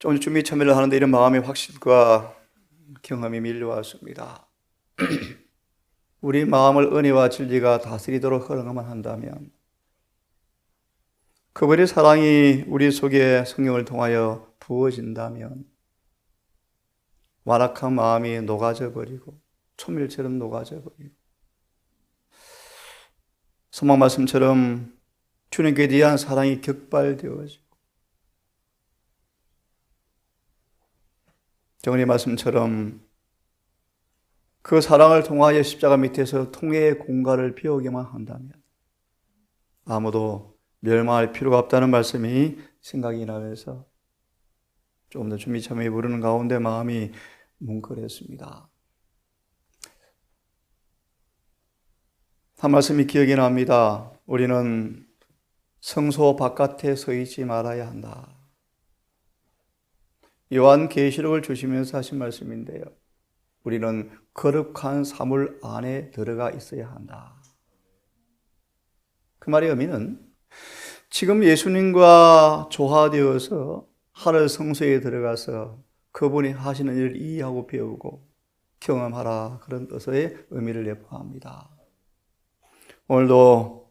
좀 준비 참여를 하는데 이런 마음의 확신과 경험이 밀려왔습니다. 우리 마음을 은혜와 진리가 다스리도록 허락만 한다면 그분의 사랑이 우리 속에 성령을 통하여 부어진다면 완악한 마음이 녹아져 버리고 초밀처럼 녹아져 버리고 소망 말씀처럼 주님께 대한 사랑이 격발되어지고 정은의 말씀처럼 그 사랑을 통하여 십자가 밑에서 통해의 공간을 비우기만 한다면 아무도 멸망할 필요가 없다는 말씀이 생각이 나면서 조금 더 준비 참여 부르는 가운데 마음이 뭉클했습니다. 한 말씀이 기억이 납니다. 우리는 성소 바깥에 서 있지 말아야 한다. 요한 계시록을 주시면서 하신 말씀인데요. 우리는 거룩한 사물 안에 들어가 있어야 한다. 그 말의 의미는 지금 예수님과 조화되어서 하늘 성소에 들어가서 그분이 하시는 일을 이해하고 배우고 경험하라 그런 뜻의 의미를 내포합니다. 오늘도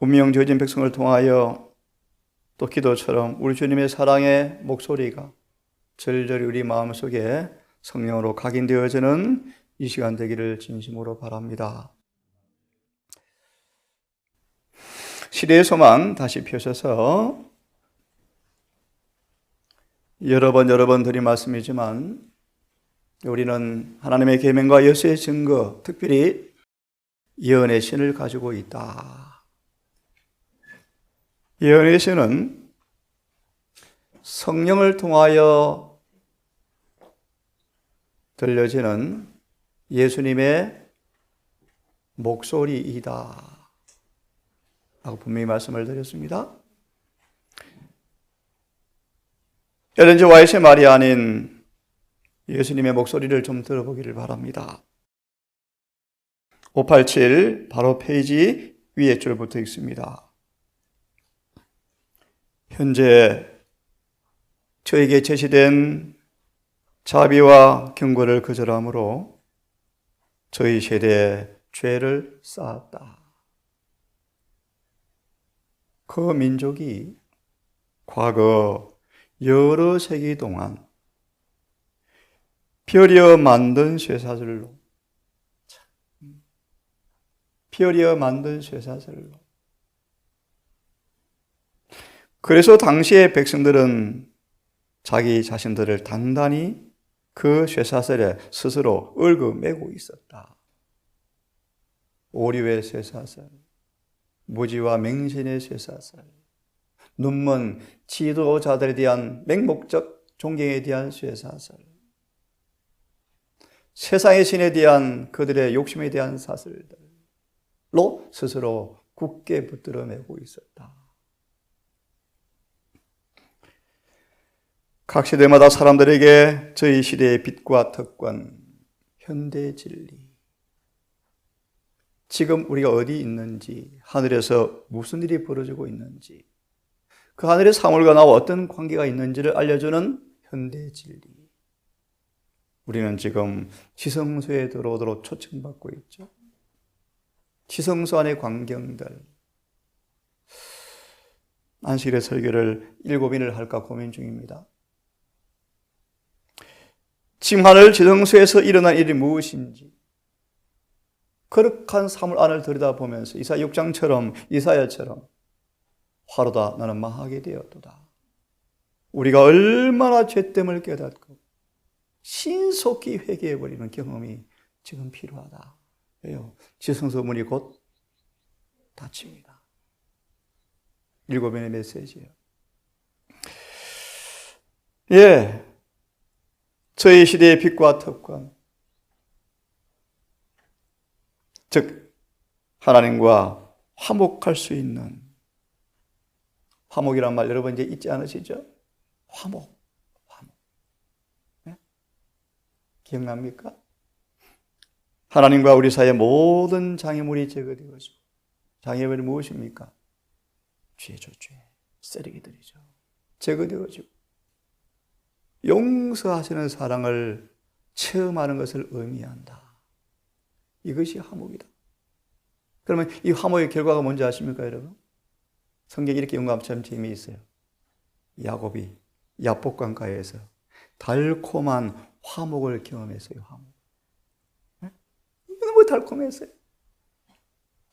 운명 저진 백성을 통하여 또 기도처럼 우리 주님의 사랑의 목소리가 절절히 우리 마음속에 성령으로 각인되어지는 이 시간 되기를 진심으로 바랍니다. 시대의 소망 다시 펴셔서 여러 번 여러 번 드린 말씀이지만 우리는 하나님의 계명과 예수의 증거, 특별히 예언의 신을 가지고 있다. 예언의 신은 성령을 통하여 들려지는 예수님의 목소리이다. 라고 분명히 말씀을 드렸습니다. 엘렌즈 와이트의 말이 아닌 예수님의 목소리를 좀 들어보기를 바랍니다. 587 바로 페이지 위에 줄부터 있습니다. 현재 저에게 제시된 자비와 경고를 거절함으로 저희 세대에 죄를 쌓았다. 그 민족이 과거 여러 세기 동안 벼려 만든 쇠사슬로 벼려 만든 쇠사슬로 그래서 당시의 백성들은 자기 자신들을 단단히 그 쇠사슬에 스스로 얽어 매고 있었다. 오리의 쇠사슬, 무지와 맹신의 쇠사슬, 눈먼 지도자들에 대한 맹목적 존경에 대한 쇠사슬, 세상의 신에 대한 그들의 욕심에 대한 사슬들로 스스로 굳게 붙들어 매고 있었다. 각 시대마다 사람들에게 저희 시대의 빛과 특권, 현대 진리, 지금 우리가 어디 있는지, 하늘에서 무슨 일이 벌어지고 있는지, 그 하늘의 사물과 나와 어떤 관계가 있는지를 알려주는 현대 진리. 우리는 지금 지성소에 들어오도록 초청받고 있죠. 지성소 안의 광경들. 안식일의 설교를 일곱인을 할까 고민 중입니다. 지금 하늘 지성소에서 일어난 일이 무엇인지, 거룩한 사물 안을 들여다보면서 이사 6장처럼 이사야처럼 화로다 나는 망하게 되었도다. 우리가 얼마나 죄됨을 깨닫고 신속히 회개해버리는 경험이 지금 필요하다. 왜요? 지성소 문이 곧 닫힙니다. 일곱의 메시지예요. 예. 저희 시대의 빛과 특권. 즉, 하나님과 화목할 수 있는 화목이란 말 여러분 이제 잊지 않으시죠? 화목, 화목. 네? 기억납니까? 하나님과 우리 사이의 모든 장애물이 제거되어지고 장애물이 무엇입니까? 죄죠, 죄. 쓰레기들이죠. 제거되어지고 용서하시는 사랑을 체험하는 것을 의미한다. 이것이 화목이다. 그러면 이 화목의 결과가 뭔지 아십니까, 여러분? 성경이 이렇게 용감처럼 재미있어요. 야곱이 야복강가에서 달콤한 화목을 경험했어요, 화목. 네? 너무 달콤했어요.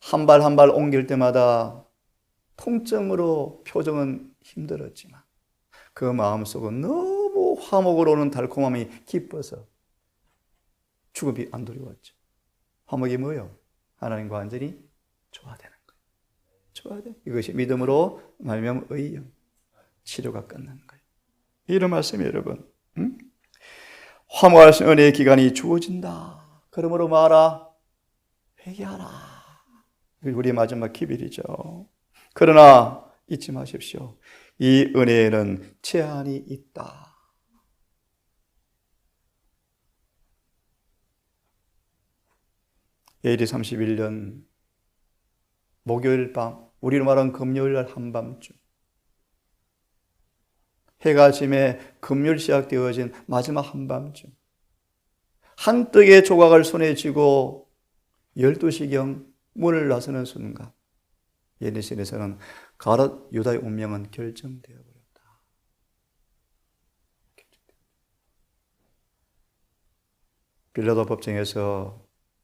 한 발 한 발 옮길 때마다 통증으로 표정은 힘들었지만 그 마음속은 너무 화목으로 오는 달콤함이 기뻐서 죽음이 안 두려웠죠. 화목이 뭐요? 하나님과 완전히 조화되는 거예요. 조화돼. 이것이 믿음으로 말면 의영 치료가 끝나는 거예요. 이런 말씀이 여러분. 응? 화목할 수 은혜의 기간이 주어진다. 그러므로 말아 회개하라. 우리 마지막 기별이죠. 그러나 잊지 마십시오. 이 은혜에는 제한이 있다. AD 31년 목요일 밤, 우리로 말하는 금요일 날 한밤중, 해가 짐에 금요일 시작되어진 마지막 한밤중, 한뜨개 조각을 손에 쥐고 12시경 문을 나서는 순간, 예니신에서는 가롯 유다의 운명은 결정되어 버렸다. 빌라도 법정에서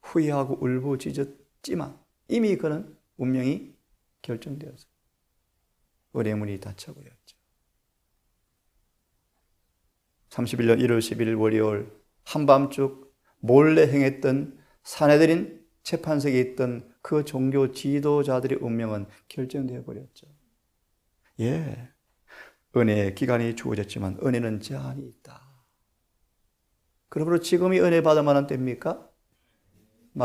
후회하고 울부짖었지만 이미 그는 운명이 결정되어서 은혜 문이 닫혀버렸죠. 31년 1월 11일 월요일 한밤중 몰래 행했던 사내들인 재판석에 있던 그 종교 지도자들의 운명은 결정되어 버렸죠. 예. 은혜의 기간이 주어졌지만 은혜는 제한이 있다. 그러므로 지금이 은혜 받을 만한 때입니까?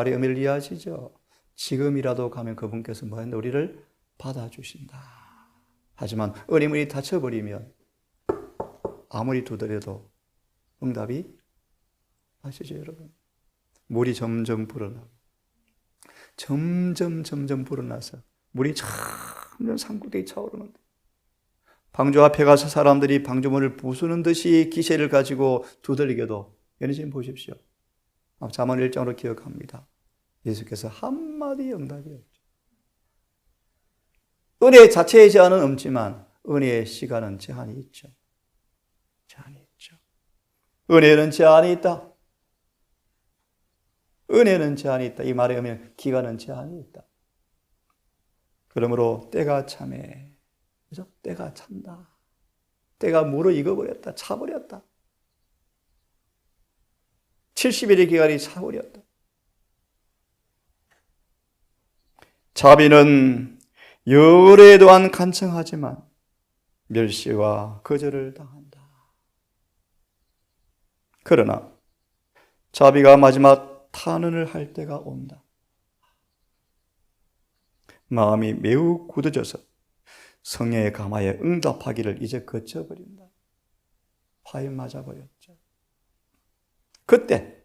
의미를 이해하시죠? 지금이라도 가면 그분께서 뭐 했는데 우리를 받아주신다. 하지만 은혜문이 닫혀버리면 아무리 두드려도 응답이 아시죠, 여러분? 물이 점점 불어나고 점점 점점 불어나서 물이 점점 산구대에 차오르는데 방주 앞에 가서 사람들이 방주문을 부수는 듯이 기세를 가지고 두들리게도 연희님 보십시오. 잠언 1장으로 기억합니다. 예수께서 한마디 응답이 없죠. 은혜 자체의 제한은 없지만 은혜의 시간은 제한이 있죠. 제한이 있죠. 은혜는 제한이 있다. 은혜는 제한이 있다. 이 말에 의하면 기간은 제한이 있다. 그러므로 때가 참해. 그죠? 때가 찬다. 때가 무르익어버렸다. 차버렸다. 70일의 기간이 차버렸다. 자비는 열에 또한 간청하지만 멸시와 거절을 당한다. 그러나 자비가 마지막 탄원을 할 때가 온다. 마음이 매우 굳어져서 성령의 감화에 응답하기를 이제 거쳐버린다. 화에 맞아버렸죠. 그때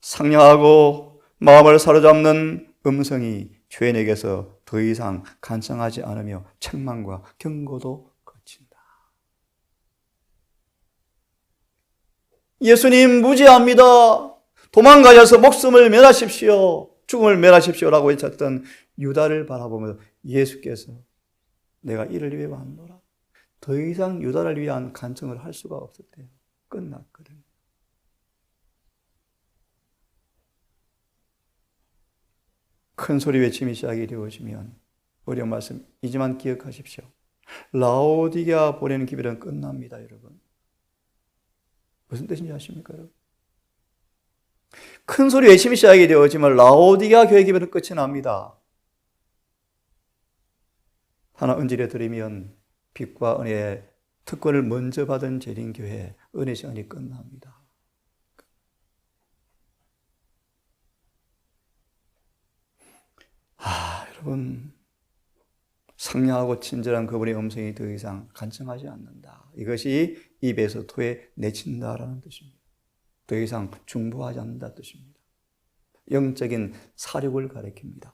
상냥하고 마음을 사로잡는 음성이 죄인에게서 더 이상 간청하지 않으며 책망과 경고도 거친다. 예수님 무지합니다. 도망가셔서 목숨을 면하십시오. 죽음을 면하십시오라고 외쳤던 유다를 바라보면서 예수께서 내가 이를 위해 왔노라. 더 이상 유다를 위한 간청을 할 수가 없었대요. 끝났거든요. 큰 소리 외침이 시작이 되어지면 어려운 말씀이지만 기억하십시오. 라오디게아 보내는 기별은 끝납니다, 여러분. 무슨 뜻인지 아십니까, 여러분? 큰 소리 외침이 시작이 되어지만 라오디게아 교회 기별은 끝이 납니다. 하나 은질에 드리면 빛과 은혜의 특권을 먼저 받은 재림 교회 은혜 시간이 끝납니다. 아, 여러분 상냥하고 친절한 그분의 음성이 더 이상 간청하지 않는다. 이것이 입에서 토에 내친다라는 뜻입니다. 더 이상 중보하지 않는다 뜻입니다. 영적인 사력을 가리킵니다.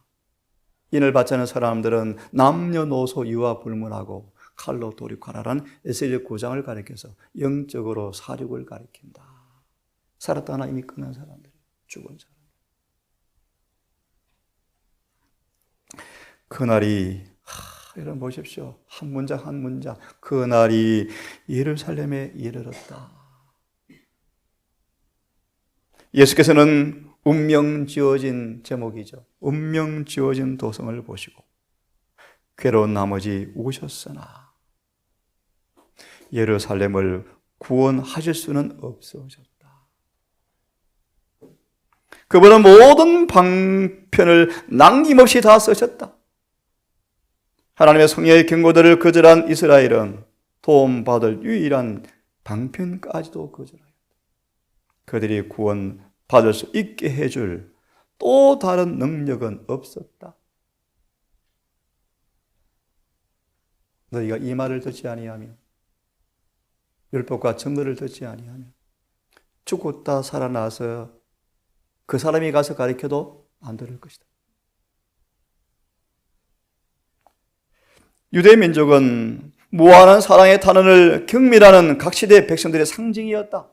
인을 않은 사람들은 남녀노소 유아 불문하고 칼로 돌이하라는 에스겔 9장을 가리켜서 영적으로 사륙을 가리킨다. 살았다 하나 이미 끝난 사람들, 죽은 사람. 그날이 하, 여러분 보십시오. 한 문장 한 문장. 그날이 예루살렘에 이르렀다. 예수께서는 운명 지어진 제목이죠. 운명 지어진 도성을 보시고 괴로운 나머지 오셨으나 예루살렘을 구원하실 수는 없으셨다. 그분은 모든 방편을 남김없이 다 쓰셨다. 하나님의 성령의 경고들을 거절한 이스라엘은 도움받을 유일한 방편까지도 거절하였다. 그들이 구원 받을 수 있게 해줄 또 다른 능력은 없었다. 너희가 이 말을 듣지 아니하면 율법과 증거를 듣지 아니하면 죽었다 살아나서 그 사람이 가서 가르쳐도 안 들을 것이다. 유대 민족은 무한한 사랑의 탄원을 경미라는 각 시대 백성들의 상징이었다.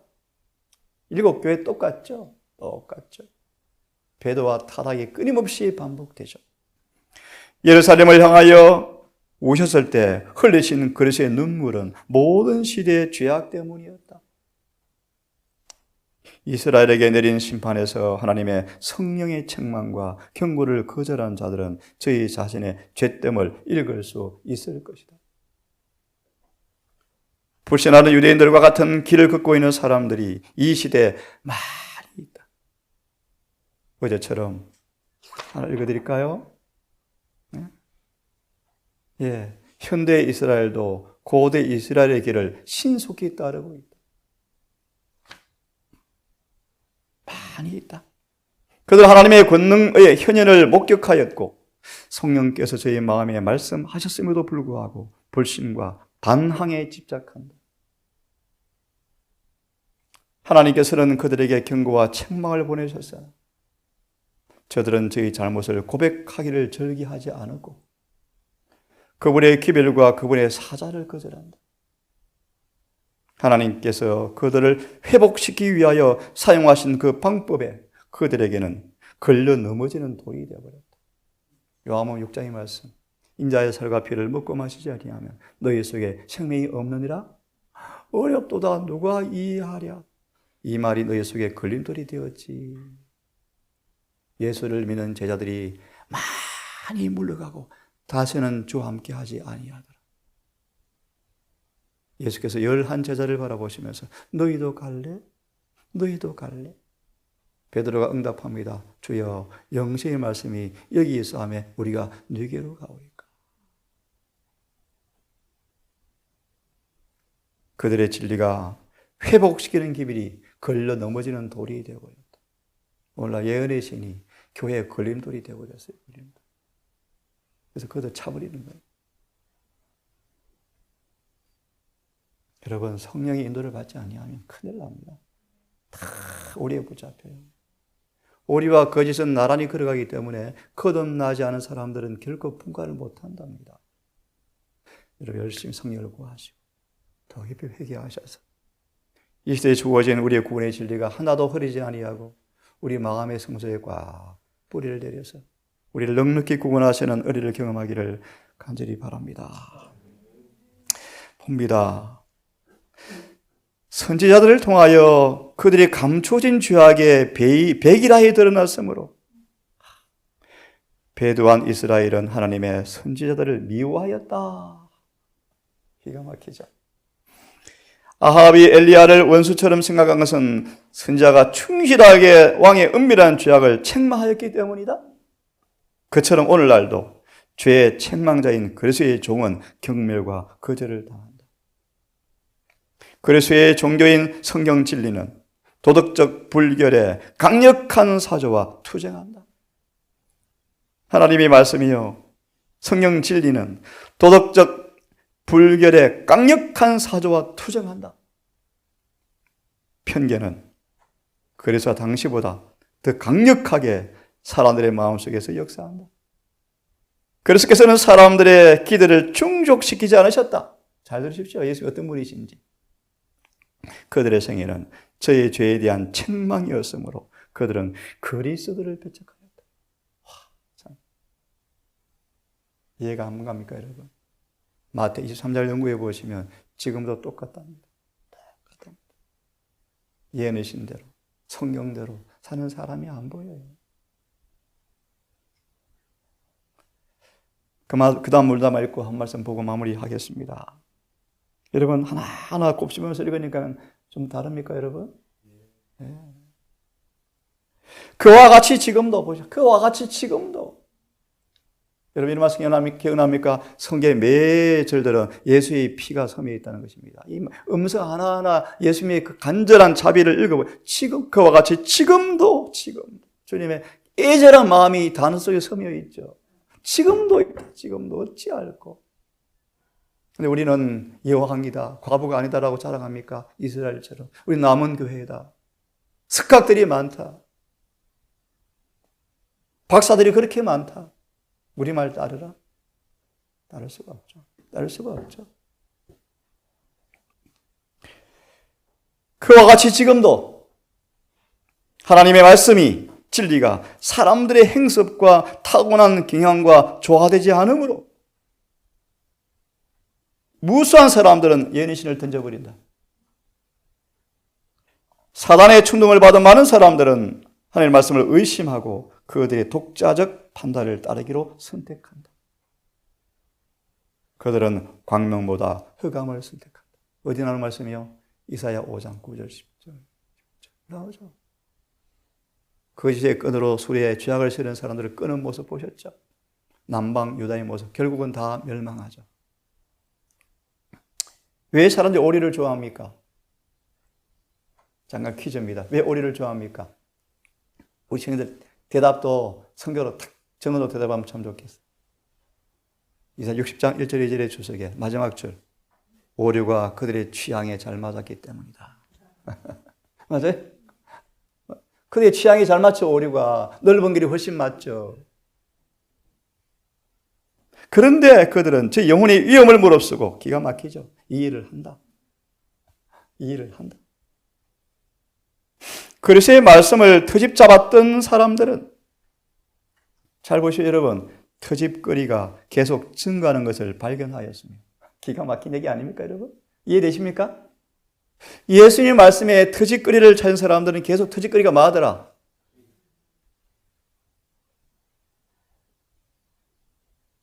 일곱 교회 똑같죠? 똑같죠. 배도와 타락이 끊임없이 반복되죠. 예루살렘을 향하여 오셨을 때 흘리신 그리스의 눈물은 모든 시대의 죄악 때문이었다. 이스라엘에게 내린 심판에서 하나님의 성령의 책망과 경고를 거절한 자들은 저희 자신의 죄됨을 읽을 수 있을 것이다. 불신하는 유대인들과 같은 길을 걷고 있는 사람들이 이 시대에 많이 있다. 어제처럼 하나 읽어드릴까요? 네? 예, 현대 이스라엘도 고대 이스라엘의 길을 신속히 따르고 있다. 많이 있다. 그들 하나님의 권능의 현현을 목격하였고 성령께서 저희 마음에 말씀하셨음에도 불구하고 불신과 반항에 집착한다. 하나님께서는 그들에게 경고와 책망을 보내셨어요. 저들은 저희 잘못을 고백하기를 절기하지 않았고 그분의 기별과 그분의 사자를 거절한다. 하나님께서 그들을 회복시키기 위하여 사용하신 그 방법에 그들에게는 걸려 넘어지는 돌이 되어버렸다. 요한복음 6장의 말씀. 인자의 살과 피를 먹고 마시지 아니하면 너희 속에 생명이 없느니라? 어렵도다 누가 이해하랴? 이 말이 너희 속에 걸림돌이 되었지. 예수를 믿는 제자들이 많이 물러가고 다시는 주와 함께 하지 아니하더라. 예수께서 열한 제자를 바라보시면서 너희도 갈래? 너희도 갈래? 베드로가 응답합니다. 주여 영생의 말씀이 여기 있어 하며 우리가 네게로 가오리까? 그들의 진리가 회복시키는 기밀이 걸려 넘어지는 돌이 되어버렸다. 오늘날 예언의 신이 교회의 걸림돌이 되어버렸어요. 그래서 그들 차버리는 거예요. 여러분 성령의 인도를 받지 아니하면 큰일 납니다. 다 오리에 붙잡혀요. 오리와 거짓은 나란히 걸어가기 때문에 거듭나지 않은 사람들은 결코 분간을 못한답니다. 여러분 열심히 성령을 구하시고 더 깊이 회개하셔서 이 시대에 주어진 우리의 구원의 진리가 하나도 흐리지 아니하고 우리 마음의 성소에 꽉 뿌리를 내려서 우리를 넉넉히 구원하시는 의리를 경험하기를 간절히 바랍니다. 봅니다. 선지자들을 통하여 그들이 감춰진 죄악의 백일하에 드러났으므로 배도한 이스라엘은 하나님의 선지자들을 미워하였다. 기가 막히죠. 아합이 엘리야를 원수처럼 생각한 것은 선자가 충실하게 왕의 은밀한 죄악을 책망하였기 때문이다. 그처럼 오늘날도 죄의 책망자인 그리스의 종은 경멸과 거절을 당한다. 그리스의 종교인 성경 진리는 도덕적 불결에 강력한 사조와 투쟁한다. 하나님의 말씀이요. 성경 진리는 도덕적 불결에 강력한 사조와 투쟁한다. 편견은 그래서 당시보다 더 강력하게 사람들의 마음속에서 역사한다. 그리스도께서는 사람들의 기대를 충족시키지 않으셨다. 잘 들으십시오. 예수 어떤 분이신지. 그들의 생애는 저의 죄에 대한 책망이었으므로 그들은 그리스도를 배척하였다. 와, 참. 이해가 안 갑니까, 여러분? 마태 23장 연구해 보시면 지금도 똑같답니다. 똑같답니다. 예언이신 대로, 성경대로 사는 사람이 안 보여요. 그 다음 물담아 읽고 한 말씀 보고 마무리하겠습니다. 여러분, 하나하나 꼽씹으면서 읽으니까 좀 다릅니까, 여러분? 네. 그와 같이 지금도 보죠. 그와 같이 지금도. 여러분, 이 말씀 기억납니까? 성경의 매 절들은 예수의 피가 섬에 있다는 것입니다. 이 음성 하나하나 예수님의 그 간절한 자비를 읽어보면 지금, 그와 같이 지금도, 지금도. 주님의 애절한 마음이 단어 속에 섬여 있죠. 지금도 있다. 지금도 어찌 알고. 근데 우리는 여호와입니다. 과부가 아니다라고 자랑합니까? 이스라엘처럼. 우리 남은 교회다. 석학들이 많다. 박사들이 그렇게 많다. 우리 말 따르라? 따를 수가 없죠. 따를 수가 없죠. 그와 같이 지금도 하나님의 말씀이 진리가 사람들의 행습과 타고난 경향과 조화되지 않으므로 무수한 사람들은 예언신을 던져버린다. 사단의 충동을 받은 많은 사람들은 하나님의 말씀을 의심하고 그들의 독자적 판단을 따르기로 선택한다. 그들은 광명보다 흑암을 선택한다. 어디 나오는 말씀이요? 이사야 5장 9절 10절. 나오죠. 거짓의 끈으로 수레에 쥐약을 실은 사람들을 끄는 모습 보셨죠? 남방 유다의 모습. 결국은 다 멸망하죠. 왜 사람들이 오리를 좋아합니까? 잠깐 퀴즈입니다. 왜 오리를 좋아합니까? 우리 친구들 대답도 성경으로 탁 정어로 대답하면 참 좋겠어. 이사 60장 1절 2절의 주석에 마지막 줄. 오류가 그들의 취향에 잘 맞았기 때문이다. 맞아요? 그들의 취향이 잘 맞죠, 오류가. 넓은 길이 훨씬 맞죠. 그런데 그들은 제 영혼의 위험을 무릅쓰고 기가 막히죠. 이 일을 한다. 이 일을 한다. 그리스의 말씀을 트집 잡았던 사람들은 잘 보시오 여러분 트집거리가 계속 증가하는 것을 발견하였습니다. 기가 막힌 얘기 아닙니까 여러분? 이해되십니까? 예수님 말씀에 트집거리를 찾은 사람들은 계속 트집거리가 많더라.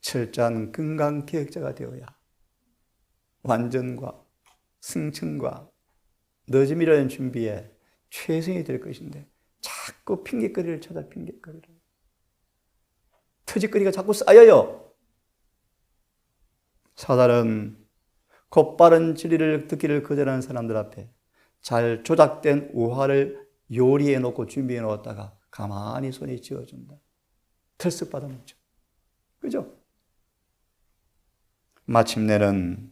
철저한 건강 계획자가 되어야 완전과 승천과 늦음이라는 준비에 최선이 될 것인데 자꾸 핑계거리를 찾아 핑계거리를 터짓거리가 자꾸 쌓여요. 사단은 곧바른 진리를 듣기를 거절하는 사람들 앞에 잘 조작된 우화를 요리해 놓고 준비해 놓았다가 가만히 손에 쥐어준다. 털썩 받아먹죠. 그죠? 마침내는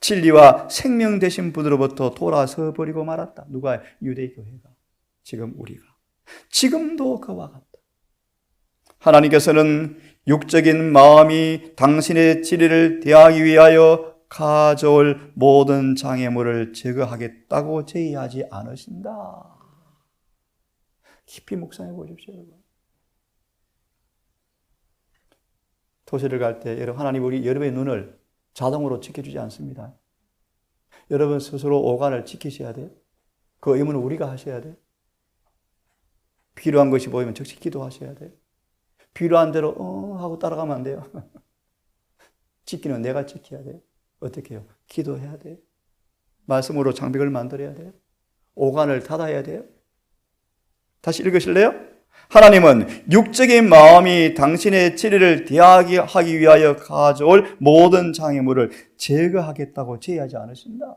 진리와 생명 되신 분으로부터 돌아서 버리고 말았다. 누가 유대 교회가 지금 우리가 지금도 그와 같다. 하나님께서는 육적인 마음이 당신의 진리를 대하기 위하여 가져올 모든 장애물을 제거하겠다고 제의하지 않으신다. 깊이 묵상해 보십시오, 여러분. 도시를 갈 때, 여러분, 하나님 우리 여러분의 눈을 자동으로 지켜주지 않습니다. 여러분 스스로 오간을 지키셔야 돼요. 그 의무는 우리가 하셔야 돼요. 필요한 것이 보이면 즉시 기도하셔야 돼요. 필요한 대로 어 하고 따라가면 안 돼요. 지키는 내가 지켜야 돼요. 어떻게 해요? 기도해야 돼요. 말씀으로 장벽을 만들어야 돼요. 오간을 닫아야 돼요. 다시 읽으실래요? 하나님은 육적인 마음이 당신의 진리를 대하기 위하여 가져올 모든 장애물을 제거하겠다고 제의하지 않으신다.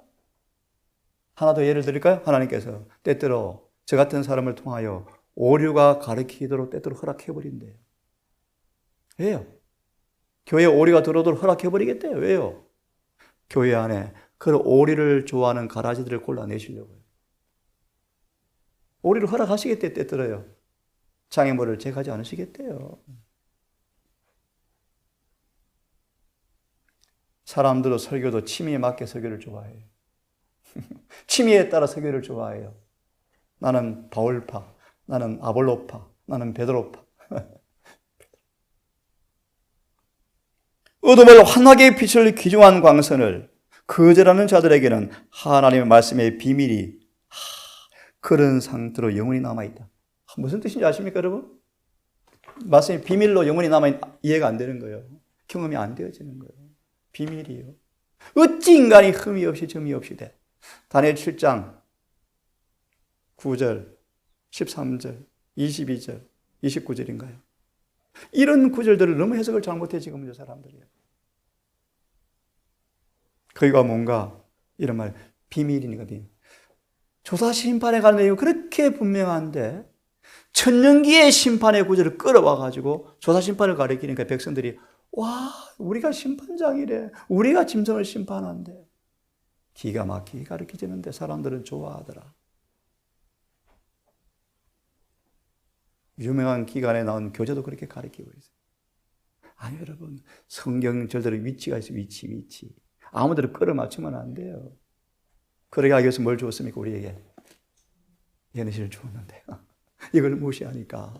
하나 더 예를 드릴까요? 하나님께서 때때로 저 같은 사람을 통하여 오류가 가르치도록 때때로 허락해버린대요. 왜요? 교회에 오리가 들어오도록 허락해버리겠대요. 왜요? 교회 안에 그 오리를 좋아하는 가라지들을 골라내시려고요. 오리를 허락하시겠대, 때때로요. 장애물을 제거하지 않으시겠대요. 사람들도 설교도 취미에 맞게 설교를 좋아해요. 취미에 따라 설교를 좋아해요. 나는 바울파, 나는 아볼로파, 나는 베드로파. 어둠을 환하게 빛을 기중한 광선을 거절하는 자들에게는 하나님의 말씀의 비밀이 하, 그런 상태로 영원히 남아있다. 무슨 뜻인지 아십니까, 여러분? 말씀이 비밀로 영원히 남아 이해가 안 되는 거예요. 경험이 안 되어지는 거예요. 비밀이에요. 어찌 인간이 흠이 없이 점이 없이 돼? 다니엘 7장 9절, 13절, 22절, 29절인가요? 이런 구절들을 너무 해석을 잘못해 지금 이 사람들이에요. 거기가 뭔가 이런 말 비밀이거든요. 조사 심판에 관한 내용이 그렇게 분명한데 천년기의 심판의 구절을 끌어와 가지고 조사 심판을 가리키니까 백성들이 와 우리가 심판장이래 우리가 짐승을 심판한대 기가 막히게 가르치는데 사람들은 좋아하더라. 유명한 기관에 나온 교재도 그렇게 가르치고 있어요. 아니 여러분 성경 절대로 위치가 있어 위치 위치 아무데나 끌어맞추면 안 돼요. 그러게 하기 위해서 뭘 주었습니까 우리에게 예내신을 주었는데 이걸 무시하니까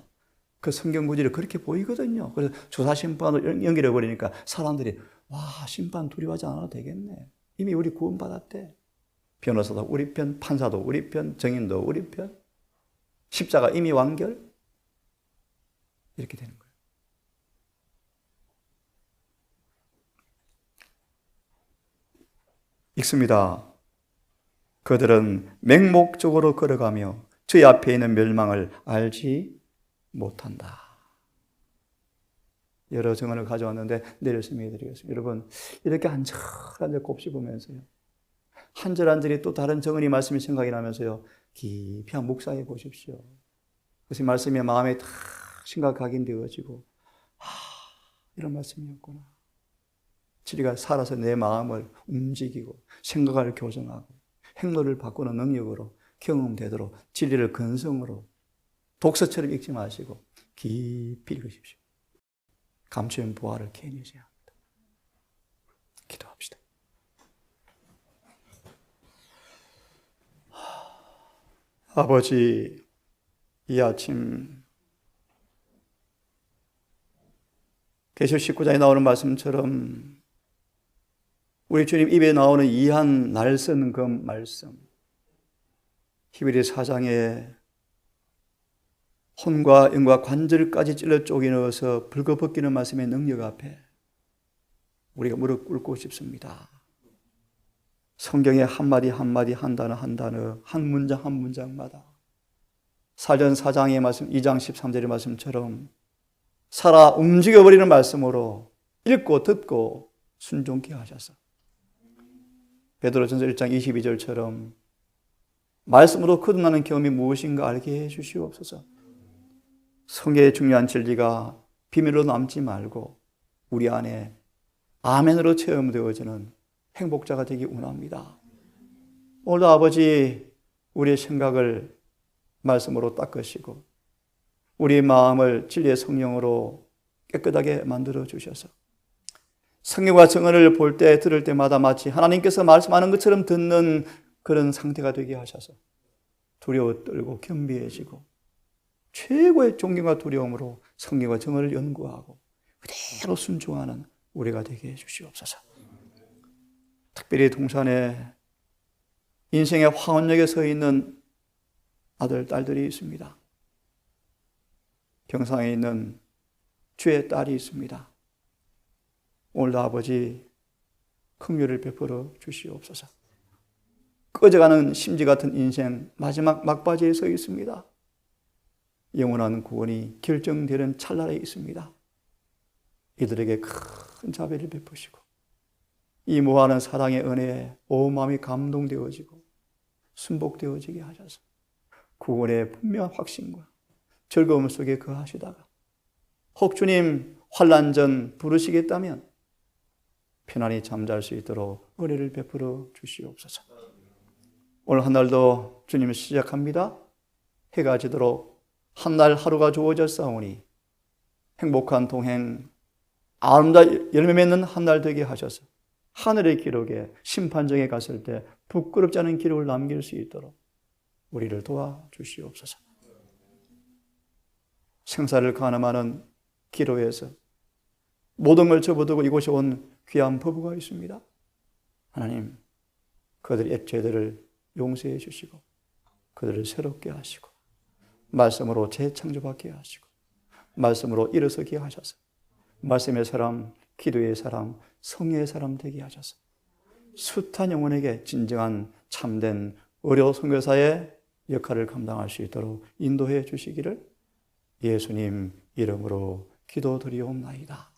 그 성경 구절이 그렇게 보이거든요. 그래서 조사 심판을 연결해 버리니까 사람들이 와 심판 두려워하지 않아도 되겠네. 이미 우리 구원 받았대. 변호사도 우리 편, 판사도 우리 편, 정인도 우리 편, 십자가 이미 완결 이렇게 되는 거예요. 읽습니다. 그들은 맹목적으로 걸어가며 저희 앞에 있는 멸망을 알지 못한다. 여러 정언을 가져왔는데 내일 설명해 드리겠습니다. 여러분 이렇게 한절 한절 곱씹으면서요. 한 절 한 절이 또 다른 정언이 말씀이 생각이 나면서요. 깊이 한 묵상해 보십시오. 그래서 말씀이 마음에 다 심각하게 되어지고 아 이런 말씀이었구나. 진리가 살아서 내 마음을 움직이고 생각을 교정하고 행로를 바꾸는 능력으로 경험되도록 진리를 근성으로 독서처럼 읽지 마시고 깊이 읽으십시오. 감추인 보화를 캐내셔야 합니다. 기도합시다. 아버지, 이 아침 계시 19장에 나오는 말씀처럼 우리 주님 입에 나오는 이한 날선 그 말씀 히브리 4장에 혼과 영과 관절까지 찔러 쪼개 넣어서 불거벗기는 말씀의 능력 앞에 우리가 무릎 꿇고 싶습니다. 성경의 한마디 한마디 한 단어 한 단어 한 문장 한 문장마다 사전 4장의 말씀 2장 13절의 말씀처럼 살아 움직여버리는 말씀으로 읽고 듣고 순종케 하셔서 베드로전서 1장 22절처럼 말씀으로 거듭나는 경험이 무엇인가 알게 해 주시옵소서. 성경의 중요한 진리가 비밀로 남지 말고 우리 안에 아멘으로 체험되어지는 행복자가 되기 원합니다. 오늘도 아버지 우리의 생각을 말씀으로 닦으시고 우리의 마음을 진리의 성령으로 깨끗하게 만들어 주셔서 성경과 정언을 볼 때 들을 때마다 마치 하나님께서 말씀하는 것처럼 듣는 그런 상태가 되게 하셔서 두려워 떨고 겸비해지고 최고의 존경과 두려움으로 성경과 정언을 연구하고 그대로 순종하는 우리가 되게 해 주시옵소서. 특별히 동산에 인생의 황혼역에 서 있는 아들, 딸들이 있습니다. 경상에 있는 주의 딸이 있습니다. 오늘도 아버지 긍휼을 베풀어 주시옵소서. 꺼져가는 심지 같은 인생 마지막 막바지에 서 있습니다. 영원한 구원이 결정되는 찰나에 있습니다. 이들에게 큰 자비를 베푸시고 이 무한한 사랑의 은혜에 온 마음이 감동되어지고 순복되어지게 하셔서 구원의 분명한 확신과 즐거움 속에 거하시다가 혹 주님 환란 전 부르시겠다면 편안히 잠잘 수 있도록 은혜를 베풀어 주시옵소서. 오늘 한 날도 주님을 시작합니다. 해가 지도록 한 날 하루가 주어졌사오니 행복한 동행, 아름다 열매 맺는 한 날 되게 하셔서 하늘의 기록에 심판정에 갔을 때 부끄럽지 않은 기록을 남길 수 있도록 우리를 도와주시옵소서. 생사를 가늠하는 기로에서 모든 걸 접어두고 이곳에 온 귀한 부부가 있습니다. 하나님, 그들의 죄들을 용서해 주시고 그들을 새롭게 하시고 말씀으로 재창조받게 하시고 말씀으로 일어서게 하셔서 말씀의 사람, 기도의 사람, 성의 사람 되게 하셔서 숱한 영혼에게 진정한 참된 의료 선교사의 역할을 감당할 수 있도록 인도해 주시기를 예수님 이름으로 기도드리옵나이다.